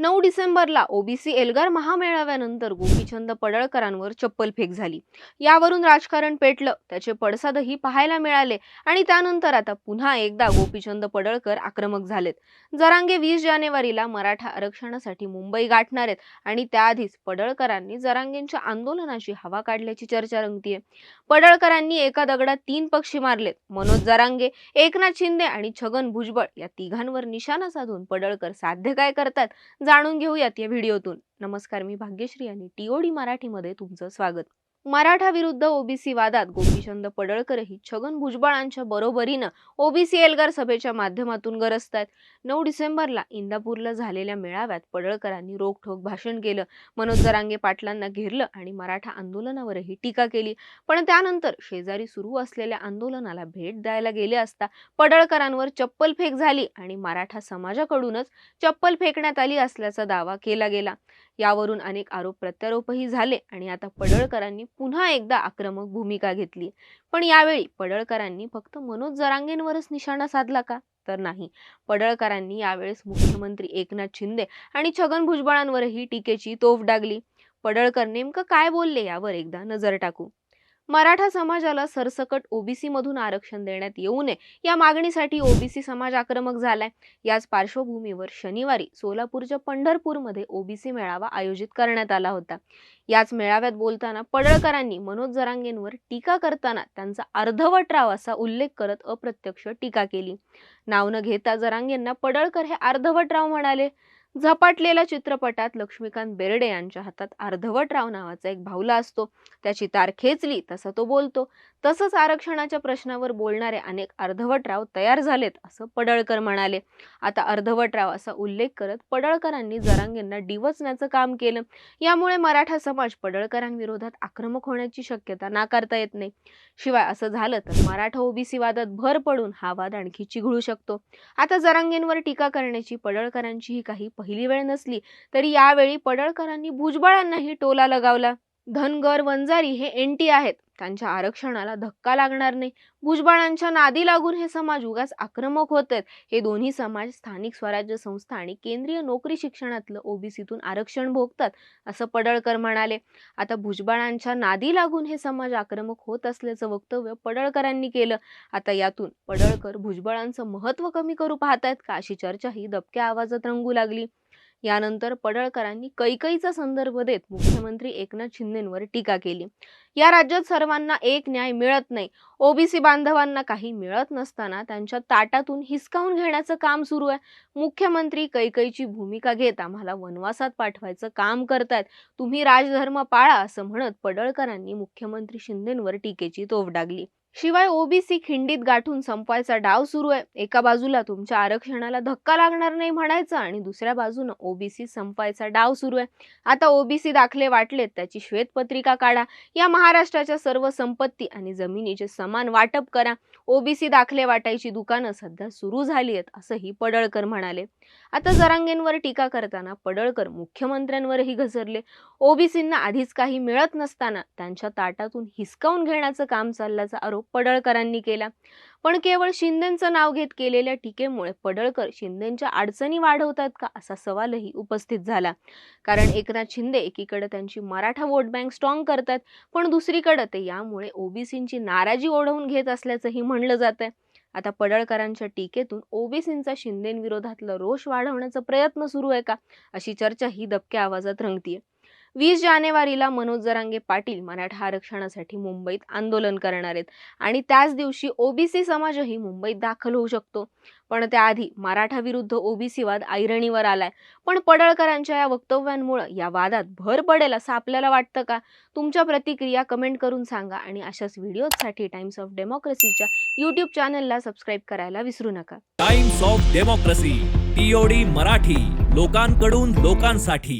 नऊ डिसेंबरला ओबीसी एल्गार महामेळाव्यानंतर गोपीचंद पडळकरांवर चप्पल फेक झाली. यावरून राजकारण पेटलं त्याचे पडसादही पाहायला मिळाले आणि त्यानंतर आता पुन्हा एकदा गोपीचंद पडळकर आक्रमक झालेत. जरांगे वीस जानेवारीला मराठा आरक्षणासाठी मुंबई गाठणार आहेत आणि त्याआधीच पडळकरांनी जरांगेंच्या आंदोलनाची हवा काढल्याची चर्चा रंगतीये. पडळकरांनी एका दगडात तीन पक्षी मारलेत मनोज जरांगे एकनाथ शिंदे आणि छगन भुजबळ या तिघांवर निशाणा साधून पडळकर साध्य काय करतात? जाणून घेऊयात या व्हिडिओतून. नमस्कार मी भाग्यश्री आणि टीओडी मराठीमध्ये तुमचं स्वागत. मराठा विरुद्ध ओबीसी वादात गोपीचंद पडळकरही छगन भुजबळांच्या बरोबरीनं ओबीसी एल्गार सभेच्या माध्यमातून गरजतायत नऊ डिसेंबरला इंदापूरला झालेल्या मेळाव्यात पडळकरांनी रोखठोक भाषण केलं. मनोज जरांगे पाटलांना घेरलं आणि मराठा आंदोलनावरही टीका केली. पण त्यानंतर शेजारी सुरू असलेल्या आंदोलनाला भेट द्यायला गेले असता पडळकरांवर चप्पल फेक झाली आणि मराठा समाजाकडूनच चप्पल फेकण्यात आली असल्याचा दावा केला गेला. यावरून अनेक आरोप प्रत्यारोपही झाले आणि आता पडळकरांनी पुन्हा एकदा आक्रमक भूमिका घेतली. पण यावेळी पडळकरांनी फक्त मनोज जरांगेंवरच निशाणा साधला का? तर नाही. पडळकरांनी यावेळेस मुख्यमंत्री एकनाथ शिंदे आणि छगन भुजबळांवरही टीकेची तोफ डागली. पडळकर नेमकं काय बोलले यावर एकदा नजर टाकू. मराठा समाजाला सरसकट ओबीसी मधून आरक्षण देण्यात येऊ नये. या मागणीसाठी ओबीसी समाज आक्रमक झालाय. याच पार्श्वभूमीवर शनिवारी सोलापूरच्या पंढरपूरमध्ये ओबीसी मेळावा आयोजित करण्यात आला होता. याच मेळाव्यात बोलताना पडळकरांनी मनोज जरांगेंवर टीका करताना त्यांचा अर्धवट राव असा उल्लेख करत अप्रत्यक्ष टीका केली. नाव न घेता जरांगेंना पडळकर हे अर्धवट राव म्हणाले. झपाटलेल्या चित्रपटात लक्ष्मीकांत बेर्डे यांच्या हातात अर्धवट राव नावाचा एक भाऊला असतो. त्याची तार खेचली तसा तो बोलतो. तसंच आरक्षणाच्या प्रश्नावर बोलणारे अनेक अर्धवटराव तयार झालेत असं पडळकर म्हणाले. आता अर्धवटराव असा उल्लेख करत पडळकरांनी जरांगेंना डिवचण्याचं काम केलं. यामुळे मराठा समाज पडळकरांविरोधात आक्रमक होण्याची शक्यता नाकारता येत नाही. शिवाय असं झालं तर मराठा ओबीसी वादात भर पडून हा वाद आणखी चिघळू शकतो. आता जरांगेंवर टीका करण्याची पडळकरांची ही काही पहिली वेळ नसली तरी यावेळी पडळकरांनी भुजबळांनाही टोला लगावला. धनगर वंजारी हे एनटी आहेत. त्यांच्या आरक्षणाला धक्का लागणार नाही. भुजबळांच्या नादी लागून हे समाज उगाच आक्रमक होत आहेत. हे दोन्ही समाज स्थानिक स्वराज्य संस्था आणि केंद्रीय नोकरी शिक्षणातलं ओबीसीतून आरक्षण भोगतात असं पडळकर म्हणाले. आता भुजबळांच्या नादी लागून हे समाज आक्रमक होत असल्याचं वक्तव्य पडळकरांनी केलं. आता यातून पडळकर भुजबळांचं महत्त्व कमी करू पाहतायत का अशी चर्चा ही दबक्या आवाजात रंगू लागली. यानंतर पडळकरांनी कैकईचा संदर्भ देत मुख्यमंत्री एकनाथ शिंदेंवर टीका केली. या राज्यात सर्वांना एक न्याय मिळत नाही. ओबीसी बांधवांना काही मिळत नसताना त्यांच्या ताटातून हिसकावून घेण्याचं काम सुरू आहे. मुख्यमंत्री कैकईची भूमिका घेत आम्हाला वनवासात पाठवायचं काम करतायत. तुम्ही राजधर्म पाळा असं म्हणत पडळकरांनी मुख्यमंत्री शिंदेंवर टीकेची तोफ डागली. शिवाय ओबीसी खिंडीत गाठून संपवायचा डाव सुरू आहे. एका बाजूला तुमच्या आरक्षणाला धक्का लागणार नाही म्हणायचं आणि दुसऱ्या बाजूनं ओबीसी संपायचा डाव सुरू आहे. आता ओबीसी दाखले वाटलेत त्याची श्वेतपत्रिका काढा. या महाराष्ट्राच्या सर्व संपत्ती आणि जमिनीचे समान वाटप करा. ओबीसी दाखले वाटायची दुकानं सध्या सुरू झाली आहेत असंही पडळकर म्हणाले. आता जरांगेंवर टीका करताना पडळकर मुख्यमंत्र्यांवरही घसरले. ओबीसींना आधीच काही मिळत नसताना त्यांच्या ताटातून हिसकावून घेण्याचं काम चालल्याचा आरोप पडळकरांनी केला. पण केवळ शिंदेचं नाव घेत केलेल्या टीकेमुळे पडळकर शिंदेच्या अडचणी वाढवतात का असा सवालही उपस्थित झाला. कारण एकनाथ शिंदे एकीकडे त्यांची मराठा वोट बँक स्ट्रॉंग करतात पण दुसरीकडे ते यामुळे ओबीसींची नाराजी ओढवून घेत असल्याचंही म्हणलं जात आहे आता पडळकरांच्या टीकेतून ओबीसींचा शिंदेविरोधातला रोष वाढवण्याचा प्रयत्न सुरू आहे का? अशी चर्चा ही दबक्या आवाजात रंगतीये. वीस जानेवारीला मनोज जरांगे पाटील मराठा आरक्षणासाठी मुंबईत आंदोलन करणार आहेत. आणि त्याच दिवशी ओबीसी समाजही मुंबईत दाखल होऊ शकतो. पण त्याआधी मराठा विरुद्ध ओबीसी वाद ऐरणीवर आलाय. पण पडळकरांच्या या वक्तव्यांमुळे या वादात भर पडेल असं आपल्याला वाटतं का? तुमच्या प्रतिक्रिया कमेंट करून सांगा आणि अशाच व्हिडिओसाठी टाइम्स ऑफ डेमोक्रेसीच्या युट्यूब चॅनलला सबस्क्राईब करायला विसरू नका. Times of democracy TOD Marathi लोकांकडून लोकांसाठी.